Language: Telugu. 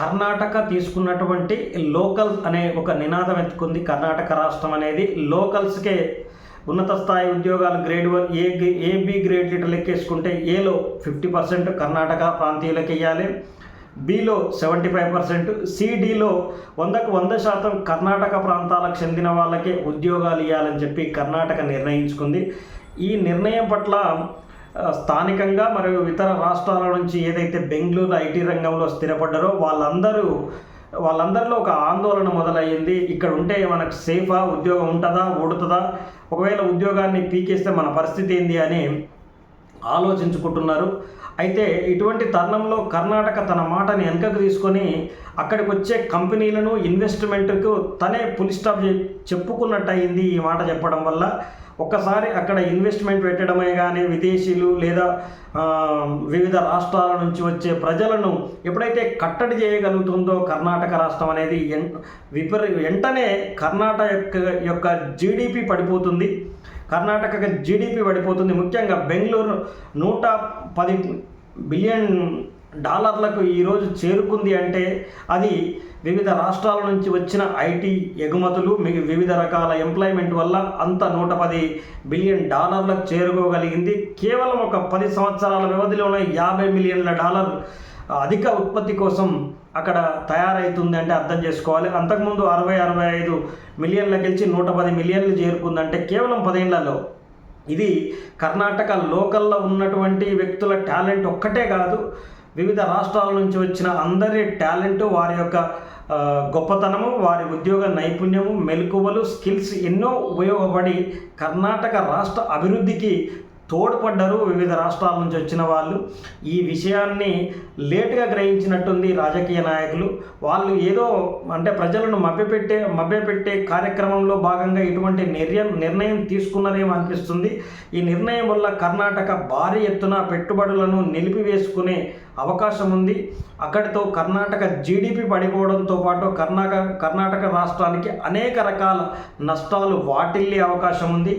కర్ణాటక తీసుకున్నటువంటి లోకల్ అనే ఒక నినాదం ఎత్తుకుంది. కర్ణాటక రాష్ట్రం అనేది లోకల్స్కే ఉన్నత స్థాయి ఉద్యోగాలు grade one A A B grade litre లెక్కేసుకుంటే ఏలో ఫిఫ్టీ పర్సెంట్ కర్ణాటక ప్రాంతీయులకు ఇవ్వాలి బిలో సెవెంటీ ఫైవ్ పర్సెంట్ సిడిలో వందకు వంద శాతం కర్ణాటక ప్రాంతాలకు చెందిన వాళ్ళకే ఉద్యోగాలు ఇవ్వాలని చెప్పి కర్ణాటక నిర్ణయించుకుంది. ఈ నిర్ణయం పట్ల స్థానికంగా మరియు ఇతర రాష్ట్రాల నుంచి ఏదైతే బెంగళూరు ఐటీ రంగంలో స్థిరపడ్డారో వాళ్ళందరూ వాళ్ళందరిలో ఒక ఆందోళన మొదలయ్యింది. ఇక్కడ ఉంటే మనకు సేఫా ఉద్యోగం ఉంటుందా ఊడుతుందా? ఒకవేళ ఉద్యోగాన్ని పీకేస్తే మన పరిస్థితి ఏంది అని ఆలోచించుకుంటున్నారు. అయితే ఇటువంటి తరుణంలో కర్ణాటక తన మాటని వెనకకు తీసుకొని అక్కడికి వచ్చే కంపెనీలను ఇన్వెస్ట్మెంట్కు తనే పులి స్టాప్ చెప్పుకున్నట్టు అయింది ఈ మాట చెప్పడం వల్ల. ఒక్కసారి అక్కడ ఇన్వెస్ట్మెంట్ పెట్టడమే కానీ విదేశీయులు లేదా వివిధ రాష్ట్రాల నుంచి వచ్చే ప్రజలను ఎప్పుడైతే కట్టడి చేయగలుగుతుందో కర్ణాటక రాష్ట్రం అనేది ఎన్ విపరీ వెంటనే కర్ణాటక యొక్క యొక్క జీడిపి పడిపోతుంది. కర్ణాటక జీడిపి పడిపోతుంది. ముఖ్యంగా బెంగళూరు నూట పది బిలియన్ డాలర్లకు ఈరోజు చేరుకుంది అంటే అది వివిధ రాష్ట్రాల నుంచి వచ్చిన ఐటీ ఎగుమతులు మిగి వివిధ రకాల ఎంప్లాయ్మెంట్ వల్ల అంత నూట పది బిలియన్ డాలర్లకు చేరుకోగలిగింది. కేవలం ఒక పది సంవత్సరాల వ్యవధిలోనే యాభై మిలియన్ల డాలర్ అధిక ఉత్పత్తి కోసం అక్కడ తయారవుతుంది అంటే అర్థం చేసుకోవాలి. అంతకుముందు అరవై అరవై ఐదు మిలియన్ల గెలిచి నూట పది మిలియన్లు చేరుకుందంటే కేవలం పదేళ్ళలో ఇది కర్ణాటక లోకల్లో ఉన్నటువంటి వ్యక్తుల టాలెంట్ ఒక్కటే కాదు. వివిధ రాష్ట్రాల నుంచి వచ్చిన అందరి టాలెంట్ వారి యొక్క గొప్పతనము వారి ఉద్యోగ నైపుణ్యము మెలకువలు స్కిల్స్ ఎన్నో ఉపయోగపడి కర్ణాటక రాష్ట్ర అభివృద్ధికి తోడ్పడ్డారు వివిధ రాష్ట్రాల నుంచి వచ్చిన వాళ్ళు. ఈ విషయాన్ని లేటుగా గ్రహించినట్టుంది రాజకీయ నాయకులు. వాళ్ళు ఏదో అంటే ప్రజలను మభ్యపెట్టే మభ్యపెట్టే కార్యక్రమంలో భాగంగా ఇటువంటి నిర్యం నిర్ణయం తీసుకున్నారేమో అనిపిస్తుంది. ఈ నిర్ణయం వల్ల కర్ణాటక భారీ ఎత్తున పెట్టుబడులను నిలిపివేసుకునే అవకాశం ఉంది. అక్కడితో కర్ణాటక జీడిపి పడిపోవడంతో పాటు కర్ణాటక కర్ణాటక రాష్ట్రానికి అనేక రకాల నష్టాలు వాటిల్లే అవకాశం ఉంది.